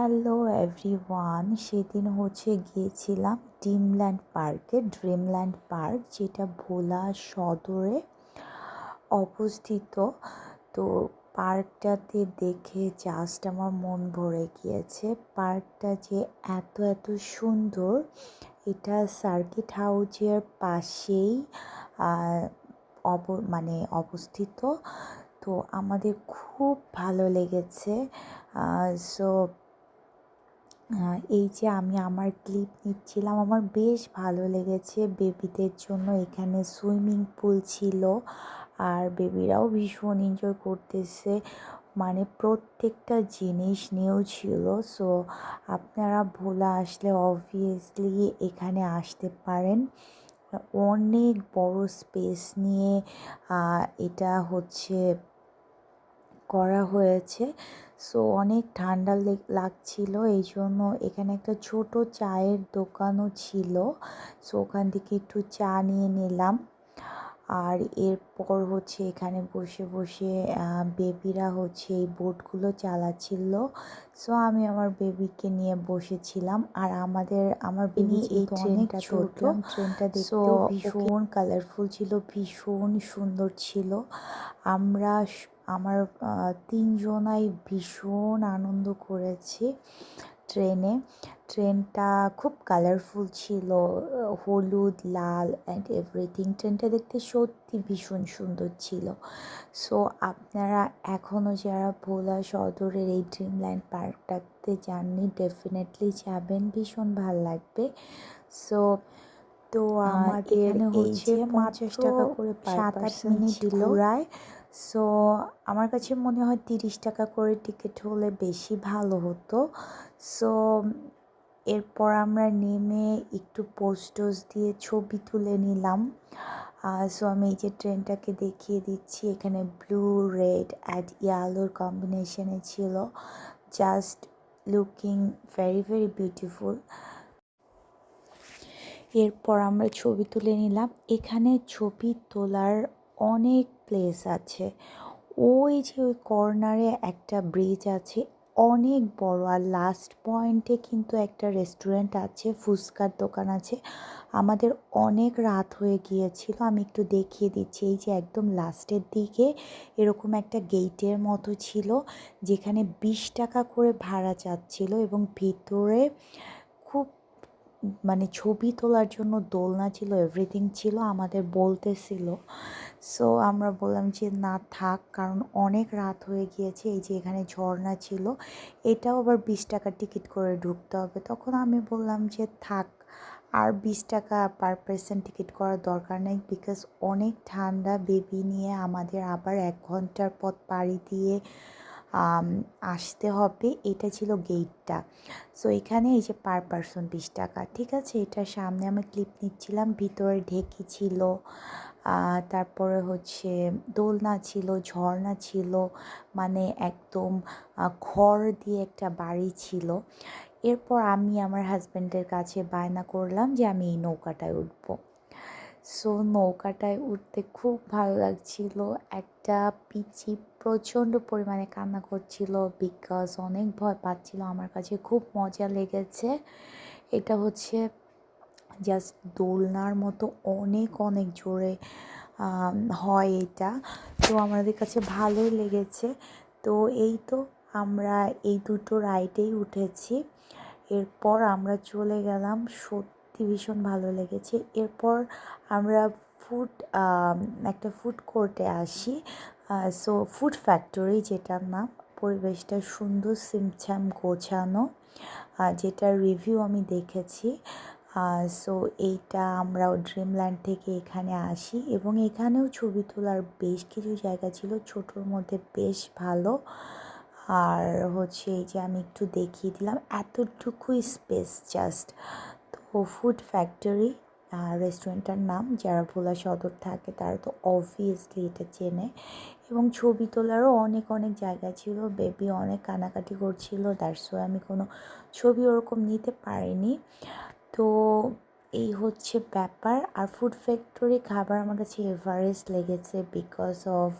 Hello everyone সেদিন হচ্ছে গিয়েছিলাম ড্রিমল্যান্ড পার্কে ড্রিমল্যান্ড পার্ক যেটা ভোলা সদরে অবস্থিত। তো পার্কটাতে দেখে জাস্ট আমার মন ভরে গিয়েছে। পার্কটা যে এত এত সুন্দর, এটা সার্কিট হাউজের পাশেই অব মানে অবস্থিত। তো আমাদের খুব ভালো লেগেছে। সো এই যে আমি আমার ক্লিপ নিচ্ছিলাম, আমার বেশ ভালো লেগেছে বেবিদের জন্য। এখানে সুইমিং পুল ছিল আর বেবিরাও ভীষণ এনজয় করতেছে। মানে প্রত্যেকটা জিনিস নিয়েও ছিল। সো, আপনারা ভোলা আসলে অবভিয়াসলি এখানে আসতে পারেন। অনেক বড় স্পেস নিয়ে এটা হচ্ছে করা হয়েছে। সো অনেক ঠান্ডা লাগছিল। এই জন্য এখানে একটা ছোট চায়ের দোকানও ছিল। সো ওখান থেকে একটু চা নিয়ে নিলাম। আর এরপর হচ্ছে এখানে বসে বসে বেবিরা হচ্ছে এই বোটগুলো চালাচ্ছিল। সো আমি আমার বেবিকে নিয়ে বসেছিলাম। আর আমাদের আমার বেবি এই ট্রেনটা চড়লাম ট্রেনটা দেখতে ভীষণ কালারফুল ছিল ভীষণ সুন্দর ছিল। আমরা আমার তিনজনাই ভীষণ আনন্দ করেছি ট্রেনে। ট্রেনটা খুব কালারফুল ছিল হলুদ লাল অ্যান্ড এভরিথিং ট্রেনটা দেখতে সত্যি ভীষণ সুন্দর ছিল। সো আপনারা এখনও যারা ভোলা সদরের এই ড্রিমল্যান্ড পার্কটাতে যাননি ডেফিনেটলি যাবেন ভীষণ ভালো লাগবে। সো তো আমাদের হচ্ছে পঞ্চাশ টাকা করে সাত আট মিনিট ঘোরায়। সো আমার কাছে মনে হয় তিরিশ টাকা করে টিকিট হলে বেশি ভালো হতো। সো এরপর আমরা নেমে একটু পোস্টোস দিয়ে ছবি তুলে নিলাম। সো আমি এই যে ট্রেনটাকে দেখিয়ে দিচ্ছি, এখানে ব্লু রেড অ্যাড ইয়ালোর কম্বিনেশনে ছিল। Just looking very very beautiful এরপর আমরা ছবি তুলে নিলাম। এখানে ছবি তোলার অনেক প্লেস আছে। ওই যে ওই কর্নারে একটা ব্রিজ আছে, অনেক বড়। আর লাস্ট পয়েন্টে কিন্তু একটা রেস্টুরেন্ট আছে, ফুচকার দোকান আছে। আমাদের অনেক রাত হয়ে গিয়েছিল, আমি একটু দেখিয়ে দিচ্ছি। এই যে একদম লাস্টের দিকে এরকম একটা গেটের মতো ছিল, যেখানে বিশ টাকা করে ভাড়া চাচ্ছিল এবং ভিতরে খুব মানে ছবি তোলার জন্য দোলনা ছিল এভরিথিং ছিল, আমাদের বলতেছিল সো আমরা বললাম যে, না, থাক, কারণ অনেক রাত হয়ে গিয়েছে, এই যে এখানে ঝর্ণা ছিল, এটাও আবার বিশ টাকা টিকিট করে ঢুকতে হবে। তখন আমি বললাম যে, থাক, আর বিশ টাকা পার পার্সন টিকিট করার দরকার নেই বিকজ অনেক ঠান্ডা বেবি নিয়ে আমাদের আবার এক ঘণ্টার পথ পাড়ি দিয়ে আসতে হবে। এটা ছিল গেটটা সো এখানে এই যে পার পারসন বিশ টাকা, ঠিক আছে? এটার সামনে আমি ক্লিপ নিচ্ছিলাম, ভিতরে ঢেকি ছিল তারপরে হচ্ছে দোলনা ছিল, ঝর্ণা ছিল মানে একদম ঘর দিয়ে একটা বাড়ি ছিল। এরপর আমি আমার হাজব্যান্ডের কাছে বায়না করলাম যে আমি এই নৌকাটায় উঠবো। সো নৌকাটায় উঠতে খুব ভালো লাগছিল। একটা পিচি প্রচণ্ড পরিমাণে কান্না করছিল বিকজ অনেক ভয় পাচ্ছিল। আমার কাছে খুব মজা লেগেছে। এটা হচ্ছে জাস্ট দোলনার মতো অনেক অনেক জোরে হয় এটা। তো আমাদের কাছে ভালোই লেগেছে। তো এই তো আমরা এই দুটো রাইডেই উঠেছি। এরপর আমরা চলে গেলাম সত্যি ভীষণ ভালো লেগেছে। এরপর আমরা ফুড একটা ফুড কোর্টে আসি। সো ফুড ফ্যাক্টরি যেটার নাম, পরিবেশটা সুন্দর সিমছাম গোছানো যেটার রিভিউ আমি দেখেছি। সো এইটা আমরা ড্রিমল্যান্ড থেকে এখানে আসি এবং এখানেও ছবি তোলার বেশ কিছু জায়গা ছিল, ছোটোর মধ্যে বেশ ভালো। আর হচ্ছে এই যে আমি একটু দেখিয়ে দিলাম, এতটুকুই স্পেস জাস্ট তো ফুড ফ্যাক্টরি রেস্টুরেন্টটার নাম, যারা ভোলা সদর থাকে, তারা তো অবভিয়াসলি এটা চেনে। এবং ছবি তোলারও অনেক অনেক জায়গা ছিল। বেবি অনেক কানাকাটি করছিল দ্যাটস আমি কোনো ছবি ওরকম নিতে পারিনি। তো এই হচ্ছে ব্যাপার। আর ফুড ফ্যাক্টরি খাবার আমার কাছে এভারেস্ট লেগেছে বিকজ অফ